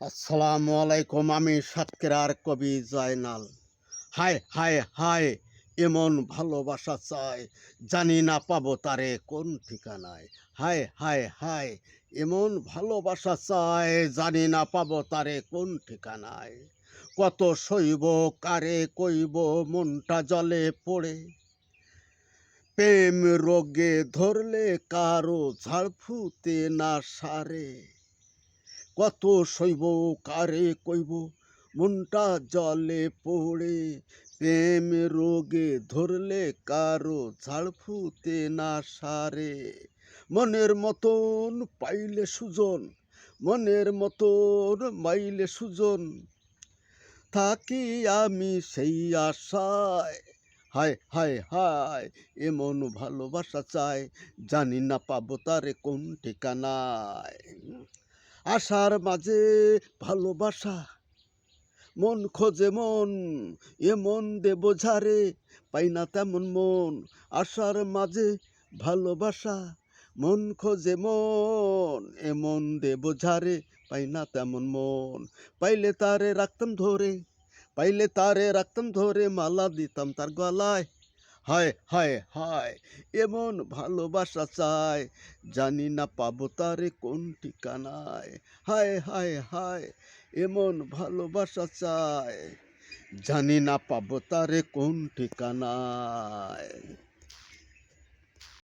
আসসালামু আলাইকুম, আমি সাতক্ষীরার কবি জয়নাল। হায় হায় হায়, এমন ভালোবাসা চাই, জানি না পাবো তারে কোন ঠিকানায়। হায় হায় হায়, এমন ভালোবাসা চাই, জানি না পাবো তারে কোন ঠিকানায়। কত সইব কারে কইব, মনটা জলে পড়ে। প্রেম রোগে ধরলে কারও ঝাড়ফুতে না সারে। কত সইব কারে কইব? মনটা জলে পড়ে, প্রেম রোগে ধরলে কারও ঝাড় ফুতে না সারে। মনের মতন পাইলে সুজন, মনের মতন মাইলে সুজন। থাকি আমি সেই আশায়, হায় হায় হায়, এমন ভালোবাসা চায় জানি না পাবো তারে কোন ঠিকানায়। আশার মাঝে ভালোবাসা। মন খোঁজে মন, এ মন দে পাই না তেমন মন। আশার মাঝে ভালোবাসা, মন খোঁজে মন, এ মন দে পাই না তেমন মন। পাইলে তারে রাখতাম ধরে, পাইলে তারে রাখতাম ধরে, মালা দিতাম তার গলায়। হায় হায় হায়, এমন ভালোবাসা চাই, জানি না পাবো তারে কোন ঠিকানায়। হায় হায় হায়, এমন ভালোবাসা চাই, জানি না পাবো তারে কোন ঠিকানায়।